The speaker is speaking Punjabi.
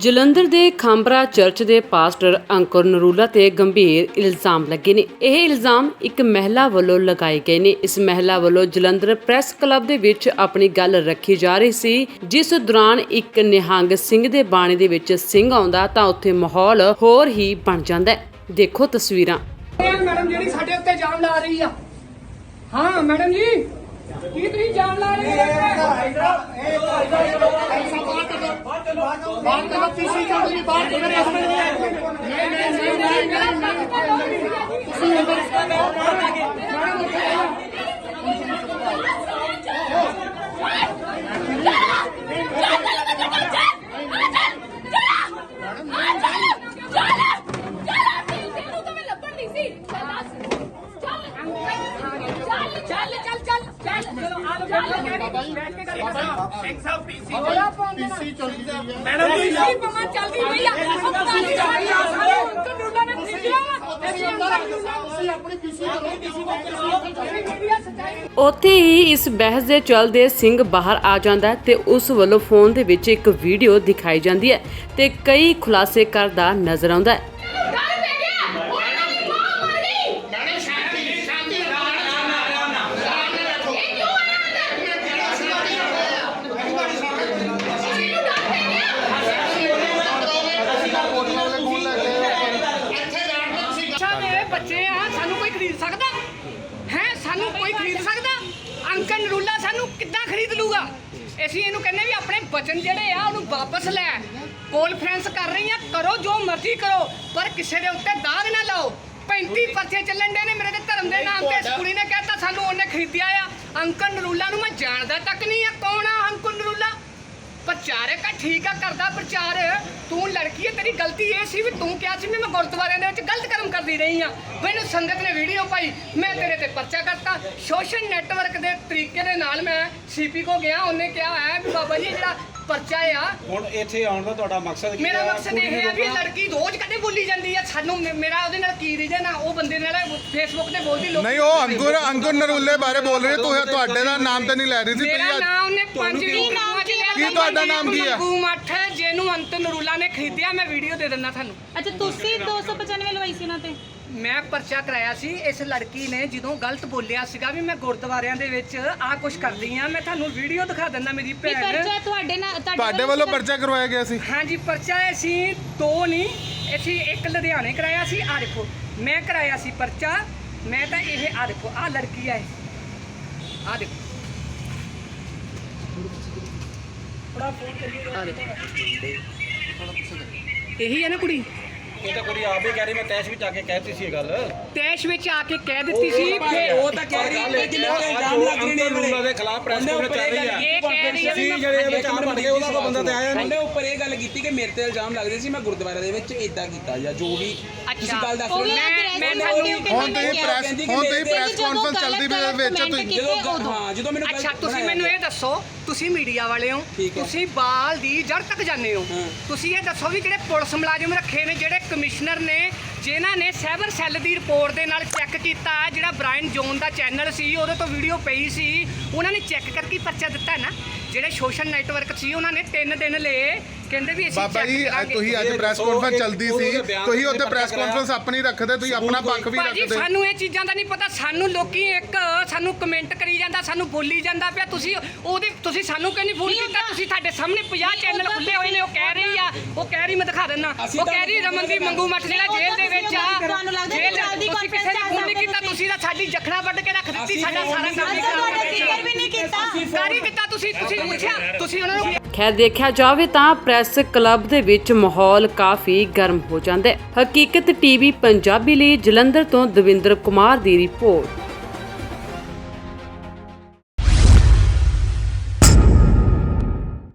ਜਲੰਧਰ ਦੇ ਖਾਂਬਰਾ ਚਰਚ ਦੇ ਪਾਸਟਰ ਅੰਕੁਰ ਨਰੂਲਾ ਤੇ ਗੰਭੀਰ ਇਲਜ਼ਾਮ ਲੱਗੇ ਨੇ। ਇਹ ਇਲਜ਼ਾਮ ਇੱਕ ਮਹਿਲਾ ਵੱਲੋਂ ਲਗਾਏ ਗਏ ਨੇ। ਇਸ ਮਹਿਲਾ ਵੱਲੋਂ ਜਲੰਧਰ ਪ੍ਰੈਸ ਕਲੱਬ ਦੇ ਵਿੱਚ ਆਪਣੀ ਗੱਲ ਰੱਖੀ ਜਾ ਰਹੀ ਸੀ। ਜਿਸ ਦੌਰਾਨ ਇੱਕ ਨਿਹੰਗ ਸਿੰਘ ਦੇ ਬਾਣੇ ਦੇ ਵਿੱਚ ਸਿੰਘ ਆਉਂਦਾ ਤਾਂ ਉੱਥੇ ਮਾਹੌਲ ਹੋਰ ਹੀ ਬਣ ਜਾਂਦਾ ਹੈ। ਦੇਖੋ ਤਸਵੀਰਾਂ। ਮੈਡਮ ਜਿਹੜੀ ਸਾਡੇ ਉੱਤੇ ਜਾਮ ਲਾ ਰਹੀ ਆ। ਹਾਂ, ਮੈਡਮ ਜੀ। ਕੀ ਤੁਸੀਂ ਜਾਮ ਲਾ ਰਹੇ ਹੋ ਬਾਤ ਕਰੋ ਤੁਸੀਂ ਕਿਉਂ ਨਹੀਂ ਬਾਤ ਕਰ ਰਹੇ ਹੋ ਨਹੀਂ ਨਹੀਂ ਨਹੀਂ ਨਹੀਂ ਤੁਸੀਂ ਅੰਦਰ ਪੀਸੀ ਚੱਲਦੀ ਹੈ ਮੈਡਮ ਜੀ ਚੱਲਦੀ ਪਈ ਆ ਕੰਨੂਲਾ ਨੇ ਤੁਸੀਂ ਆਪਣੀ ਪੀਸੀ ਚਲੋ ਪੀਸੀ ਉੱਥੇ ਹੀ ਇਸ ਬਹਿਸ ਦੇ ਚੱਲਦੇ ਸਿੰਘ ਬਾਹਰ ਆ ਜਾਂਦਾ ਹੈ ਤੇ ਉਸ ਵੱਲੋਂ ਫੋਨ ਦੇ ਵਿੱਚ ਇੱਕ ਵੀਡੀਓ ਦਿਖਾਈ ਜਾਂਦੀ ਹੈ ਤੇ ਕਈ ਖੁਲਾਸੇ ਕਰਦਾ ਨਜ਼ਰ ਆਉਂਦਾ ਹੈ। ਅੰਕਲ ਨਰੂਲਾ ਸਾਨੂੰ ਕਿੱਦਾਂ ਖਰੀਦ ਲੂਗਾ? ਅਸੀਂ ਇਹਨੂੰ ਕਹਿੰਦੇ ਵੀ ਆਪਣੇ ਬਚਨ ਜਿਹੜੇ ਆ ਉਹਨੂੰ ਵਾਪਸ ਲੈ। ਕਾਨਫਰੰਸ ਕਰ ਰਹੀ ਆ ਕਰੋ ਜੋ ਮਰਜ਼ੀ ਕਰੋ ਪਰ ਕਿਸੇ ਦੇ ਉੱਤੇ ਦਾਗ ਨਾ ਲਾਓ। 35 ਪਰਚੇ ਚੱਲਣ ਦੇ ਨੇ ਮੇਰੇ ਤੇ ਧਰਮ ਦੇ ਨਾਮ ਤੇ। ਇਸ ਕੁੜੀ ਨੇ ਕਹਿਤਾ ਸਾਨੂੰ ਉਹਨੇ ਖਰੀਦਿਆ ਆ। ਅੰਕਲ ਨਰੂਲਾ ਨੂੰ ਮੈਂ ਜਾਣਦਾ ਤੱਕ ਨਹੀਂ ਆ। ਕੌਣ ਆ ਅੰਕਲ ਨਰੂਲਾ ਪ੍ਰਚਾਰਕ ਆ ਠੀਕ ਆ ਕਰਦਾ ਪ੍ਰਚਾਰ। ਤੂੰ ਲੜਕੀ ਹੈ ਤੇਰੀ ਗਲਤੀ ਇਹ ਸੀ ਵੀ ਤੂੰ ਕਿਹਾ ਸੀ ਵੀ ਮੈਂ ਗੁਰਦੁਆਰਿਆਂ ਦੇ ਵਿੱਚ ਗਲਤ ਕਰਮ ਕਰਦੀ ਰਹੀ ਆ ਮੈਨੂੰ ਸੰਗਤ ਨੇ ਵੀਡੀਓ ਪਾਈ ਮੈਂ ਤੇਰੇ ਤੇ ਪਰਚਾ ਕਰਤਾ। ਸੋਸ਼ਲ ਨੈਟਵਰਕ ਦੇ ਤਰੀਕੇ ਦੇ ਨਾਲ ਮੈਂ ਸੀਪੀ ਕੋ ਗਿਆ ਉਹਨੇ ਕਿਹਾ ਹੈ ਵੀ ਬਾਬਾ ਜੀ ਜਿਹੜਾ ਪਰਚਾ ਆ ਹੁਣ ਇੱਥੇ ਆਉਣ ਦਾ ਤੁਹਾਡਾ ਮਕਸਦ ਕੀ ਮੇਰਾ? ਮਕਸਦ ਇਹ ਹੈ ਵੀ? ਲੜਕੀ ਰੋਜ਼ ਕਦੇ ਬੋਲੀ ਜਾਂਦੀ ਆ ਸਾਨੂੰ ਮੇਰਾ ਉਹਦੇ ਨਾਲ ਕੀ ਰੀਜਨ ਆ ਉਹ ਬੰਦੇ ਨਾਲ ਫੇਸਬੁੱਕ ਤੇ ਬੋਲਦੀ ਲੋਕ ਨਹੀਂ ਉਹ ਅੰਕੁਰ ਅੰਕੁਰ ਨਰੂਲੇ ਬਾਰੇ ਬੋਲ ਰਹੇ ਤੂੰ ਤੁਹਾਡੇ ਦਾ ਨਾਮ ਤਾਂ ਨਹੀਂ ਲੈ ਰਹੀ ਸੀ ਮੇਰਾ ਨਾਮ ਉਹਨੇ ਪੰਜ ਕੀ ਨਾਮ ਕੀ ਤੁਹਾਡਾ ਨਾਮ ਕੀ ਹੈ? ਮੱਠ ਜਿਹਨੂੰ ਅੰਤ ਨਰੂਲਾ ਨੇ ਖਰੀਦਿਆ ਮੈਂ ਵੀਡੀਓ ਦੇ ਦਿੰਦਾ ਤੁਹਾਨੂੰ। ਅੱਛਾ ਤੁਸੀਂ 295 ਲਵਾਈ ਸੀ ਉਹਨਾਂ ਤੇ? ਮੈਂ ਪਰਚਾ ਕਰਾਇਆ ਸੀ ਇਸ ਲੜਕੀ ਨੇ ਜਦੋਂ ਗਲਤ ਬੋਲਿਆ ਸੀਗਾ ਵੀ ਮੈਂ ਗੁਰਦੁਆਰਿਆਂ ਦੇ ਵਿੱਚ ਆ ਕੁਝ ਕਰਦੀ ਆ ਮੈਂ ਤੁਹਾਨੂੰ ਵੀਡੀਓ ਦਿਖਾ ਦਿੰਦਾ ਮੇਰੀ ਭੈਣ। ਪਰਚਾ ਤੁਹਾਡੇ ਨਾਲ ਤੁਹਾਡੇ ਵੱਲੋਂ ਪਰਚਾ ਕਰਵਾਇਆ ਗਿਆ ਸੀ? ਹਾਂਜੀ ਪਰਚਾ ਅਸੀਂ ਦੋ ਨਹੀਂ ਅਸੀਂ ਇੱਕ ਲੁਧਿਆਣੇ ਕਰਾਇਆ ਸੀ ਆ ਦੇਖੋ ਮੈਂ ਕਰਾਇਆ ਸੀ ਪਰਚਾ ਮੈਂ ਤਾਂ ਇਹ ਆ ਦੇਖੋ ਆ ਲੜਕੀ ਆ ਇਹ। ਆ ਦੇਖੋ। ਆ ਇਹੀ ਹੈ ਨਾ ਕੁੜੀ? ਇਹ ਤਾਂ ਕੁੜੀ ਆਪ ਹੀ ਕਹਿ ਰਹੀ ਮੈਂ ਤੈਸ਼ ਵਿੱਚ ਆ ਕੇ ਕਹਿਤੀ ਸੀ ਇਹ ਗੱਲ। ਤੈਸ਼ ਵਿੱਚ ਆ ਕੇ ਕਹਿ ਦਿੱਤੀ ਸੀ ਫਿਰ ਉਹ ਤਾਂ ਕਹਿ ਰਹੀ ਹੈ ਕਿ ਮੇਰੇ ਤੇ ਇਲਜ਼ਾਮ ਲੱਗ ਰਹੇ ਨੇ ਅੰਦਰ ਦੇ ਖਿਲਾਫ ਪ੍ਰੈਸ ਕਾਨਫਰੰਸ ਚੱਲ ਰਹੀ ਹੈ ਇਹ ਕਹਿ ਰਹੀ ਹੈ ਵੀ ਜਿਹੜੇ ਵਿੱਚ ਆ ਬਣ ਗਏ ਉਹਦਾ ਤਾਂ ਬੰਦਾ ਤੇ ਆਇਆ ਨਹੀਂ। ਉਹਨੇ ਉੱਪਰ ਇਹ ਗੱਲ ਕੀਤੀ ਕਿ ਮੇਰੇ ਤੇ ਇਲਜ਼ਾਮ ਲੱਗਦੇ ਸੀ ਮੈਂ ਗੁਰਦੁਆਰੇ ਦੇ ਵਿੱਚ ਇਦਾਂ ਕੀਤਾ ਜਾਂ ਜੋ ਵੀ ਤੁਸੀਂ ਗੱਲ ਦੱਸ ਉਹ ਵੀ ਰਹੇ ਹੋ। ਮੈਂ- ਮੈਂ ਹੁਣ ਤੁਸੀਂ ਪ੍ਰੈਸ ਕਹਿੰਦੀ ਕਿ ਹੁਣ ਤੁਸੀਂ ਮੇਰੇ ਪ੍ਰੈਸ ਕਾਨਫਰੰਸ ਚੱਲਦੀ ਪਈ ਹੈ ਵਿੱਚ ਤੁਸੀਂ ਜਦੋਂ ਹਾਂ ਜਦੋਂ ਮੈਨੂੰ ਅੱਛਾ ਤੁਸੀਂ ਮੈਨੂੰ ਇਹ ਦੱਸੋ ਤੁਸੀਂ ਮੀਡੀਆ ਵਾਲੇ ਹੋ ਠੀਕ ਹੈ। ਤੁਸੀਂ ਬਾਲ ਦੀ ਜੜ ਤੱਕ ਜਾਂਦੇ ਹੋ। ਹਾਂ। ਤੁਸੀਂ ਇਹ ਦੱਸੋ ਵੀ ਜਿਹੜੇ ਪੁਲਿਸ ਮੁਲਾਜ਼ਮ ਰੱਖੇ ਨੇ ਜਿਹੜੇ ਕਮਿਸ਼ਨਰ ਨੇ ਜਿਨ੍ਹਾਂ ਨੇ ਸਾਈਬਰ ਸੈੱਲ ਦੀ ਰਿਪੋਰਟ ਦੇ ਨਾਲ ਚੈੱਕ ਕੀਤਾ ਜਿਹੜਾ ਬ੍ਰਾਇਨ ਜੋਨ ਦਾ ਚੈਨਲ ਸੀ ਉਹਦੇ ਤੋਂ ਵੀਡੀਓ ਪਈ ਸੀ ਉਹਨਾਂ ਨੇ ਚੈੱਕ ਕਰਕੇ ਪਰਚਾ ਦਿੱਤਾ ਨਾ? ਜਿਹੜੇ ਸੋਸ਼ਲ ਨੈਟਵਰਕ ਸੀ ਉਹਨਾਂ ਨੇ 3 ਦਿਨ ਲਏ। ਕਹਿੰਦੇ ਵੀ ਅਸੀਂ ਬਾਬਾ check ਜੀ ਅੱਜ ਕਰਾਂਗੇ। ਤੁਸੀਂ ਅੱਜ ਪ੍ਰੈਸ ਕਾਨਫਰੰਸ ਚੱਲਦੀ ਸੀ। ਤੁਸੀਂ ਉੱਥੇ ਪ੍ਰੈਸ ਕਾਨਫਰੰਸ ਆਪਣੀ ਰੱਖਦੇ ਤੁਸੀਂ ਆਪਣਾ ਪੱਖ ਵੀ ਭਾਜੀ ਰੱਖਦੇ। ਸਾਨੂੰ ਇਹ ਚੀਜ਼ਾਂ ਦਾ ਨਹੀਂ ਪਤਾ। ਸਾਨੂੰ ਲੋਕੀ ਇੱਕ ਸਾਨੂੰ ਕਮੈਂਟ ਕਰੀ ਜਾਂਦਾ ਸਾਨੂੰ ਬੋਲੀ ਜਾਂਦਾ ਪਿਆ। ਤੁਸੀਂ ਉਹਦੇ ਤੁਸੀਂ ਸਾਨੂੰ ਕਿਉਂ ਨਹੀਂ ਫੋਨ ਕੀਤਾ? ਤੁਸੀਂ ਤੁਹਾਡੇ ਸਾਹਮਣੇ 50 ਚੈਨਲ ਖੁੱਲੇ ਹੋਏ ਨੇ ਉਹ ਕਹਿ ਰਹੀ ਆ। ਉਹ ਕਹਿ ਰਹੀ ਮੈਂ ਦਿਖਾ ਅਸੀਂ ਉਹ ਕਹਿ ਰਹੀ ਰਮਨਦੀਪ ਮੰਗੂ ਮੱਠ ਜਿਹੜਾ ਜੇਲ੍ਹ ਦੇ ਵਿੱਚ ਆ। ਤੁਹਾਨੂੰ ਲੱਗਦਾ ਜੇਲ੍ਹ ਜਲਦੀ ਤੁਸੀਂ ਕਿਸੇ ਨੇ ਫੋਨ ਨਹੀਂ ਕੀਤਾ ਤੁਸੀਂ। ਤਾਂ ਸਾਡੀ ਜਖਣਾ ਵੱਢ ਕੇ ਦਿੱਤੀ ਸਾਡਾ ਸਾਰਾ ਕੰਮ ਹੀ ਖਰਾਬ ਕਰ ਜ਼ਿਕਰ ਵੀ ਨਹੀਂ ਕੀਤਾ। ਕਾਰੀ ਕੀਤਾ। ਤੁਸੀਂ ਤੁਸੀਂ ਪੁੱਛਿਆ ਤੁਸੀਂ ਉਹਨਾਂ ਨੂੰ ਖੈਰ ਦੇਖਿਆ ਜਾਵੇ ਤਾਂ ਪ੍ਰੈਸ ਕਲੱਬ ਦੇ ਵਿੱਚ ਮਾਹੌਲ ਕਾਫੀ ਗਰਮ ਹੋ ਜਾਂਦਾ ਹੈ। ਹਕੀਕਤ ਟੀਵੀ ਪੰਜਾਬੀ ਲਈ ਜਲੰਧਰ ਤੋਂ ਦਵਿੰਦਰ ਕੁਮਾਰ ਦੀ ਰਿਪੋਰਟ।